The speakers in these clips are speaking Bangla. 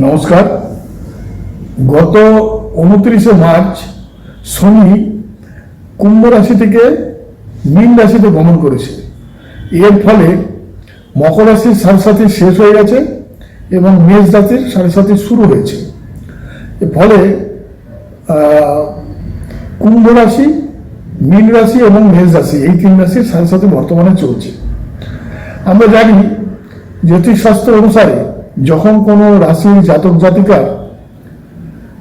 নমস্কার। গত উনত্রিশে মার্চ শনি কুম্ভ রাশি থেকে মীন রাশিতে গমন করেছে। এর ফলে মকর রাশির সাথী শেষ হয়ে গেছে এবং মেষ রাশির সাথী শুরু হয়েছে। এর ফলে কুম্ভ রাশি, মীন রাশি এবং মেষ রাশি এই তিন রাশির সাড়ে বর্তমানে চলছে। আমরা জানি জ্যোতিষশাস্ত্র অনুসারে যখন কোনো রাশির জাতক জাতিকার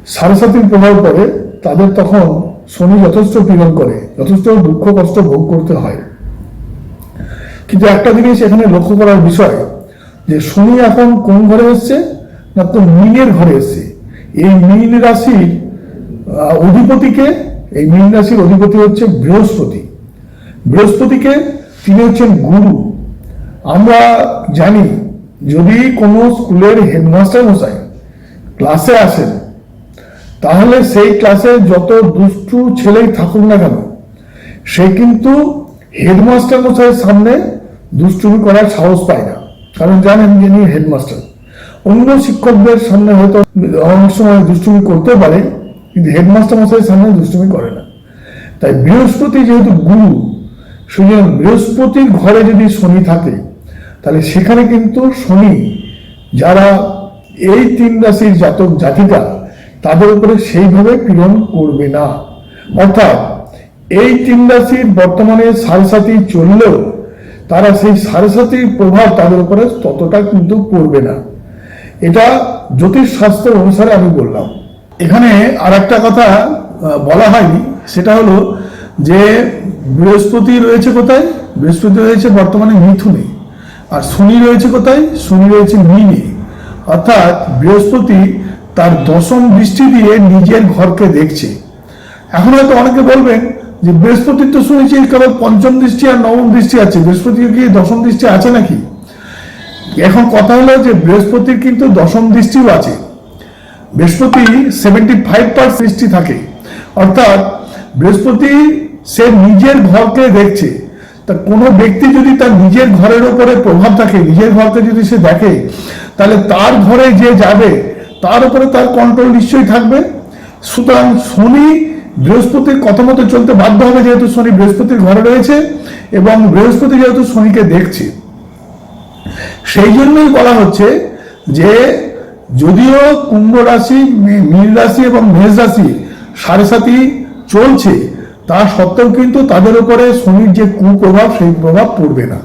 সারসাতির প্রভাব পড়ে, তাদের তখন শনি যথেষ্ট পীড়ন করে, যথেষ্ট দুঃখ কষ্ট ভোগ করতে হয়। কিন্তু একটা জিনিস এখানে লক্ষ্য করার বিষয়, যে শনি এখন কোন ঘরে এসছে না তো মিনের ঘরে এসছে? এই মীন রাশির অধিপতিকে, এই মীন রাশির অধিপতি হচ্ছে বৃহস্পতি। বৃহস্পতিকে তিনি হচ্ছেন গুরু। আমরা জানি যদি কোনো স্কুলের হেডমাস্টার মশাই ক্লাসে আসেন, তাহলে সেই ক্লাসে যত দুষ্টু ছেলেই থাকুক না কেন, সে কিন্তু হেডমাস্টার মশাইয়ের সামনে দুষ্টুমি করার সাহস পায় না। কারণ জানেন যিনি হেডমাস্টার, অন্য শিক্ষকদের সামনে হয়তো অনেক সময় দুষ্টুমি করতে পারে, কিন্তু হেডমাস্টার মশাইয়ের সামনে দুষ্টুমি করে না। তাই বৃহস্পতি যেহেতু গুরু, সুতরাং বৃহস্পতির ঘরে যদি শনি থাকে তাহলে সেখানে কিন্তু শনি, যারা এই তিন রাশির জাতক জাতিকা, তাদের উপরে সেইভাবে পীড়ন করবে না। অর্থাৎ এই তিন রাশির বর্তমানে সারসাথী চললেও তারা সেই সারসাথীর প্রভাব তাদের উপরে ততটা কিন্তু পড়বে না। এটা জ্যোতিষ শাস্ত্র অনুসারে আমি বললাম। এখানে আর একটা কথা বলা হয়নি। সেটা হলো যে বৃহস্পতি রয়েছে কোথায়? বৃহস্পতি রয়েছে বর্তমানে মিথুনে। আর শনি রয়েছে কোথায়? শনি রয়েছে মিনে। অর্থাৎ বৃহস্পতি তার দশম দৃষ্টি দিয়ে নিজের ঘরকে দেখছে। এখন হয়তো অনেকে বলবেন যে বৃহস্পতির তো শুনেছি কেবল পঞ্চম দৃষ্টি আর নবম দৃষ্টি আছে। বৃহস্পতির কি দশম দৃষ্টি আছে নাকি? এখন কথা হলো যে বৃহস্পতির কিন্তু দশম দৃষ্টিও আছে। বৃহস্পতি সেভেন্টি ফাইভ পার্সেন্ট দৃষ্টি থাকে। অর্থাৎ বৃহস্পতি সে নিজের ঘরকে দেখছে। তা কোনো ব্যক্তি যদি তার নিজের ঘরের উপরে প্রভাব থাকে নিজের ঘরকে যদি সে দেখে, তাহলে তার ঘরে যে যাবে, তার উপরে তার কন্ট্রোল নিশ্চয়ই থাকবে। সুতরাং শনি বৃহস্পতির কথা মতো চলতে বাধ্য হবে যেহেতু শনি বৃহস্পতির ঘরে রয়েছে এবং বৃহস্পতি যেহেতু শনিকে দেখছে। সেই জন্যই বলা হচ্ছে যে যদিও কুম্ভ রাশি মীন রাশি এবং মেষ রাশি সাড়ে সাথী চলছে তা সত্ত্বেও কিন্তু তাদের উপরে শনির যে কুপ্রভাব সেই প্রভাব পড়বে না।